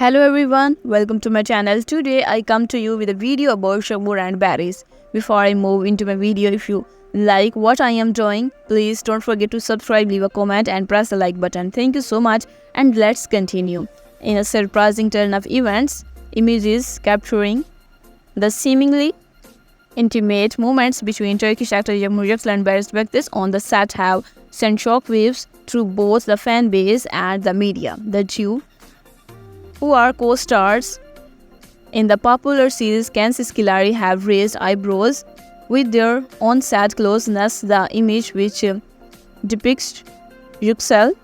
Hello everyone, welcome to my channel. Today I come to you with a video about Shagmur and berries. Before I move into my video, if you like what I am doing, please don't forget to subscribe, leave a comment and press the like button. Thank you so much and let's continue. In a surprising turn of events, images capturing the seemingly intimate moments between Turkish actor Yüksel and Barış Bektaş on the set have sent shockwaves through both the fan base and the media. The two who are co-stars in the popular series Kansas Kilari have raised eyebrows with their own sad closeness. The image which uh, depicts Yüksel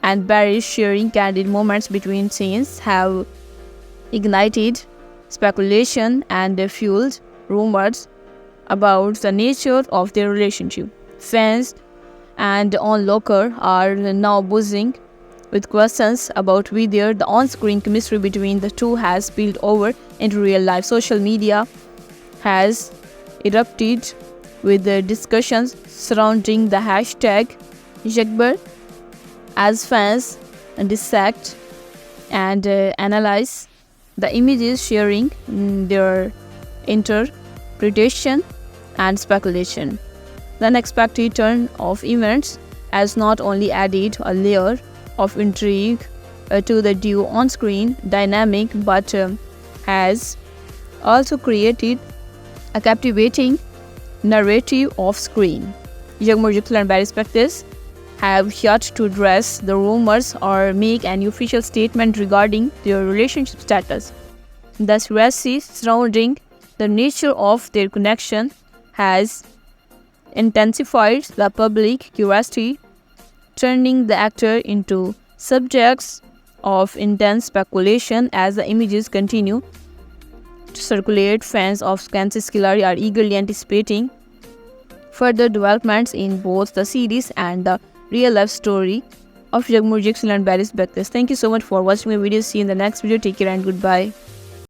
and Barry sharing candid moments between scenes have ignited speculation and fueled rumors about the nature of their relationship. Fans and onlooker are now buzzing with questions about whether the on-screen chemistry between the two has spilled over into real life. Social media has erupted with the discussions surrounding the hashtag Jagbar as fans dissect and uh, analyze the images sharing mm, their interpretation and speculation. The unexpected turn of events has not only added a layer of intrigue uh, to the duo on screen dynamic but um, has also created a captivating narrative off screen. Yağmur Yüksel and Barış Bektaş have yet to address the rumors or make any official statement regarding their relationship status. The secrecy surrounding the nature of their connection has intensified the public curiosity turning the actor into subjects of intense speculation as the images continue to circulate. Fans of Kansas Kilari are eagerly anticipating further developments in both the series and the real life story of Yüksel and Barış Bektaş. Thank you so much for watching my video. See you in the next video. Take care and goodbye.